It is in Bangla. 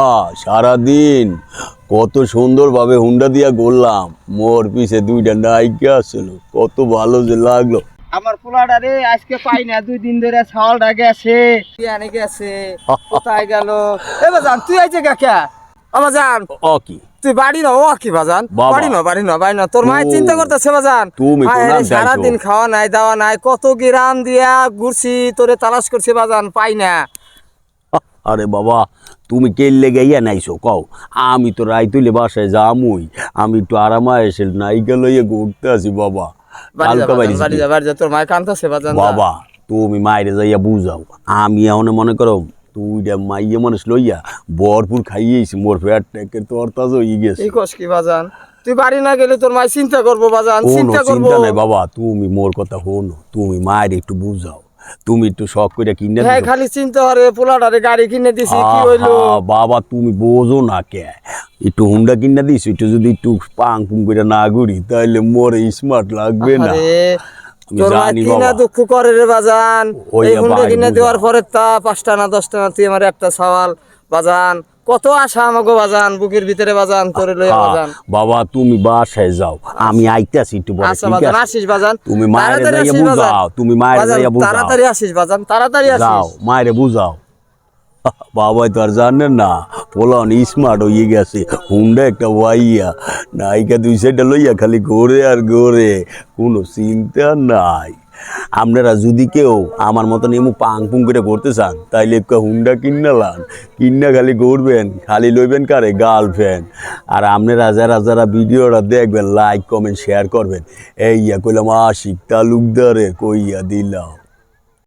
আহা সারাদিন কত সুন্দরভাবে হুন্ডা দিয়া করলাম মোর পিছে দুইটা নায়িকা ছিল কত ভালো যে লাগল। আমার পোলাটা রে আজকে পাই না দুই দিন ধরে ছাওয়ালটা গেছে। আনে গেছে? কোথায় গেল? এ বাজান তুই আইছে কাকা বাজান অ কি? তুই বাড়ি না ও কি বাজান? বাড়ি না বাড়ি না বাড়ি না তোর মায়ের চিন্তা করতেছে বাজান। তুমি সারাদিন খাওয়া নাই দাওয়া নাই কত গিরাম দিয়া ঘুরছি তোরে তালাশ করছি বাজান পাই না। আরে বাবা তুমি কেললে গাইয়া নাইছো কও। আমি তো রাই তুলে বাসায় যামুই। আমি একটু আরামা এসে নায়িকা লইয়া ঘুরতে আসি বাবা। মায়ের বাবা তুমি মায়েরে যাইয়া বুঝাও। আমি এখন মনে করো তুইটা মাইয়ে মানুষ লইয়া ভরপুর খাইয়েছি মোর পেট টেকে তোর তাজ হয়ে গেছে। কস কি বাজান? তুই বাড়ি না গেলে তোর মাই চিন্তা করব বাজান চিন্তা করব। চিন্তা নাই বাবা তুমি মোর কথা হনো তুমি মায়ের একটু বুঝাও। তুমি একটু শখ করে কিনে হ্যাঁ খালি চিন্তা করে পোলাটারে গাড়ি কিনে দিছি কি হইল? বাবা তুমি বোঝো না কে? একটু হুন্ডা কিনে দিছো একটু যদি একটু পাং পুং করে না ঘুরি তাহলে মোর স্মার্ট লাগবে না। কিনা দুঃখ করে রে বাজান? ওই এই হুন্ডা কিনে দেওয়ার পরে তা পাঁচটা না দশটা না তুই আমার একটা সওয়াল। বাজান কত আশা আমাকে বাজান বুকের ভিতরে বাজান তোরে লইয়া আহা, বাজান। বাবা তুমি বাসায় যাও। আমি আইতাছি একটু পরে আচ্ছা বাজান আসিস বাজান। তুমি মায়েরে যাইয়া বুঝাও, তুমি মায়েরে যাইয়া বুঝাও। তাড়াতাড়ি আসিস বাজান তাড়াতাড়ি যাও মায়েরে বুঝাও। বাবাই তো আর জানেন না পোলান স্মার্ট হয়ে গেছে হুন্ডা একটা ওয়াইয়া নায়িকা দুই সাইডে লইয়া খালি ঘোরে আর ঘোরে কোনো চিন্তা নাই। আপনারা যদি কেউ আমার মতন এমু পাং পুং করে করতে চান, তাইলে একটা হুন্ডা কিন্না লান। কিন্না খালি ঘুরবেন, খালি লইবেন কারে? গার্লফ্রেন্ড। আর আপনারা যারা যারা ভিডিওটা দেখবেন, লাইক, কমেন্ট, শেয়ার করবেন এইয়া ইয়া কইলাম, আশিক তালুকদারে কইয়া দিলাম।